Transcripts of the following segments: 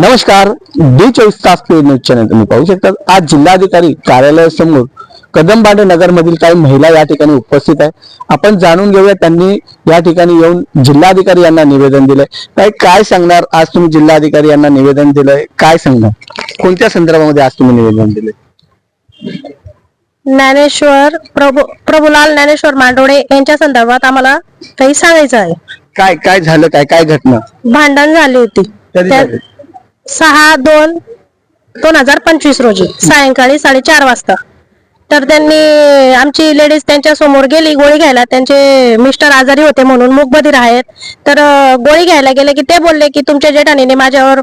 नमस्कार डी चोवीस तास न्यूज चॅनल तुम्ही पाहू शकता आज जिल्हाधिकारी कार्यालयासमोर कदमबांडे नगर मधील काही महिला या ठिकाणी उपस्थित आहे आपण जाणून घेऊया त्यांनी या ठिकाणी येऊन जिल्हाधिकारी यांना निवेदन दिलंय. काय काय सांगणार? आज तुम्ही जिल्हाधिकारी यांना निवेदन दिलंय. काय सांगणार? कोणत्या संदर्भामध्ये आज तुम्ही निवेदन दिले ज्ञानेश्वर प्रभू प्रभुलाल ज्ञानेश्वर मांडोळे यांच्या संदर्भात आम्हाला काही सांगायचं आहे. काय काय झालं? काय काय घटना? भांडण झाली होती. कधी त्या- झाली? सहा दोन दोन हजार पंचवीस रोजी सायंकाळी साडेचार वाजता. तर त्यांनी आमची लेडीज त्यांच्यासमोर गेली गोळी घ्यायला. त्यांचे मिस्टर आजारी होते म्हणून मुखबधीर आहेत. तर गोळी घ्यायला गेले की ते बोलले की तुमच्या जेठाणीने माझ्यावर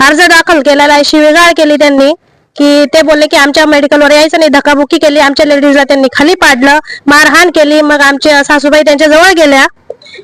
अर्ज दाखल केलेला आहे. शिवेगाळ केली त्यांनी की ते बोलले की आमच्या मेडिकलवर यायचं नाही. धक्काबुक्की केली. आमच्या लेडीजला त्यांनी खाली पाडलं. मारहाण केली. मग आमच्या सासूबाई त्यांच्या जवळ गेल्या.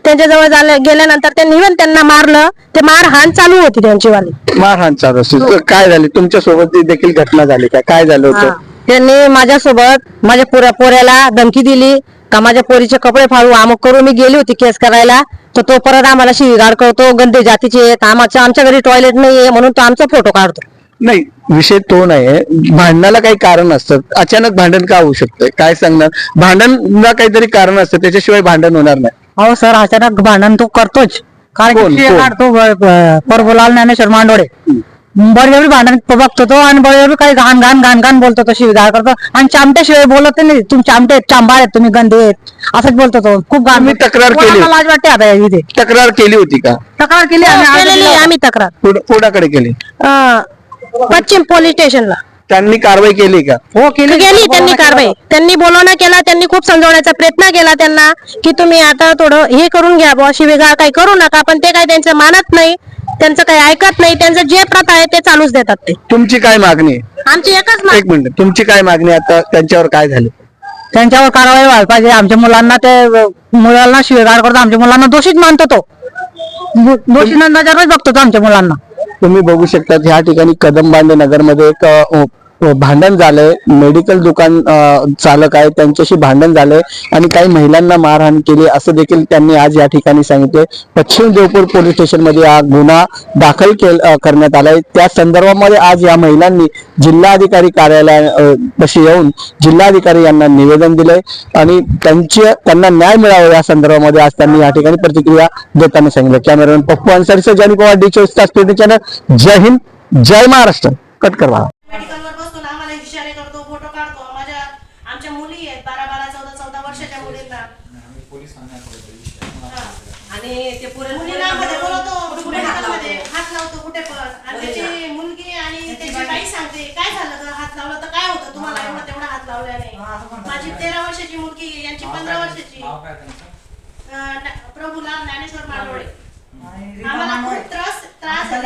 त्यांच्या जवळ झाल्या गेल्यानंतर त्यांनी even त्यांना मारलं. ते मारहाण चालू होती त्यांची वाली मारहाण चालू असेल तर काय झाली? तुमच्यासोबत देखील घटना झाली काय काय झालं होतं? त्यांनी माझ्यासोबत माझ्या पोऱ्या पोऱ्याला धमकी दिली. का माझ्या पोरीचे कपडे फाडू? अमुक करू मी गेली होती केस करायला. तर तो परत आम्हाला शिवीगाळ करतो. गंदे जातीचे आहेत. आमच्या आमच्या घरी टॉयलेट नाहीये म्हणून तो आमचा फोटो काढतो. नाही विषय तो नाही भांडणाला काही कारण असतं. अचानक भांडण का होऊ शकतं? काय सांगणार? भांडणला काहीतरी कारण असतं. त्याच्याशिवाय भांडण होणार नाही. हो सर अचानक भांडण तो करतोच. कारण कोण? की कोण? काढतो परभुलाल ज्ञानेश्वर मांडोळे बळजबरी भांडण बघतो तो आणि बळजबरी काही घाण घाण घाण घाण बोलतो तो शिवीगाळ करतो. आणि चामट्याशिवाय बोलत नाही. तुम्ही चामटे आहेत, चांबाळ आहेत तुम्ही गंदे आहेत. असंच बोलतो तो. खूप घाण तुम्ही तक्रार केली? कोणाला लाज वाटते आता इथे? तक्रार केली होती का? तक्रार केली आम्ही केलेली आहे आम्ही तक्रार. कोण- कोणाकडे केली. अं, पश्चिम पोलीस स्टेशनला. त्यांनी कारवाई केली का? हो केली. गेली त्यांनी कारवाई. त्यांनी बोलवणं केला त्यांनी खूप समजवण्याचा प्रयत्न केला त्यांना की तुम्ही आता थोडं हे करून घ्या बुवा शिवेगाळ काही करू नका पण ते काही त्यांचं मानत नाही त्यांचं काही ऐकत नाही त्यांचं जे प्रथा आहे ते चालूच देतात ते. तुमची काय मागणी? आहे? आमची एकच मागणी. एक मिनिट तुमची काय मागणी आहे आता त्यांच्यावर काय झालं? त्यांच्यावर कारवाई व्हायला पाहिजे. आमच्या मुलांना ते मुलांना शिवेगाळ करतो आमच्या मुलांना दोषीच मानतो तो. दो- दोषी नजरच बघतो तो आमच्या मुलांना. तुम्ही बघू शकता ह्या ठिकाणी कदमबांडे नगरमध्ये एक भांडण झालंय. मेडिकल दुकान चालक आहे त्यांच्याशी भांडण झालंय आणि काही महिलांना मारहाण केली असं देखील त्यांनी आज या ठिकाणी सांगितले पश्चिम देवपूर पोलीस स्टेशनमध्ये हा गुन्हा दाखल केल करण्यात आलाय. त्या संदर्भामध्ये आज या महिलांनी जिल्हाधिकारी कार्यालयापाशी येऊन जिल्हाधिकारी यांना निवेदन दिलंय आणि त्यांचे त्यांना न्याय मिळावा या संदर्भामध्ये आज त्यांनी या ठिकाणी प्रतिक्रिया देताना सांगितलं कॅमेरामॅन पप्पू अन्सारीसह जानी पवार डी चोवीस तास चॅनल. जय हिंद जय महाराष्ट्र. कट करवा मेडिकलवर बसून आम्हाला इशारे करतो फोटो काढतो माझ्या आमच्या मुली आहेत बारा बारा चौदा चौदा वर्षाच्या मुलींना. हा. आणि ते पुरे मुलींना मध्ये बोलवतो कुठे हात लावतो. कुठे पण. आणि त्याची मुलगी आणि त्याची बाई सांगते काय झालं गं? हात लावलं तर काय होतं? तुम्हाला एवढं तेवढा हात लावल्याने. माझी तेरा वर्षाची मुलगी यांची पंधरा वर्षाची. प्रभुलाल ज्ञानेश्वर माडोळे आम्हाला खूप त्रास त्रास आहे.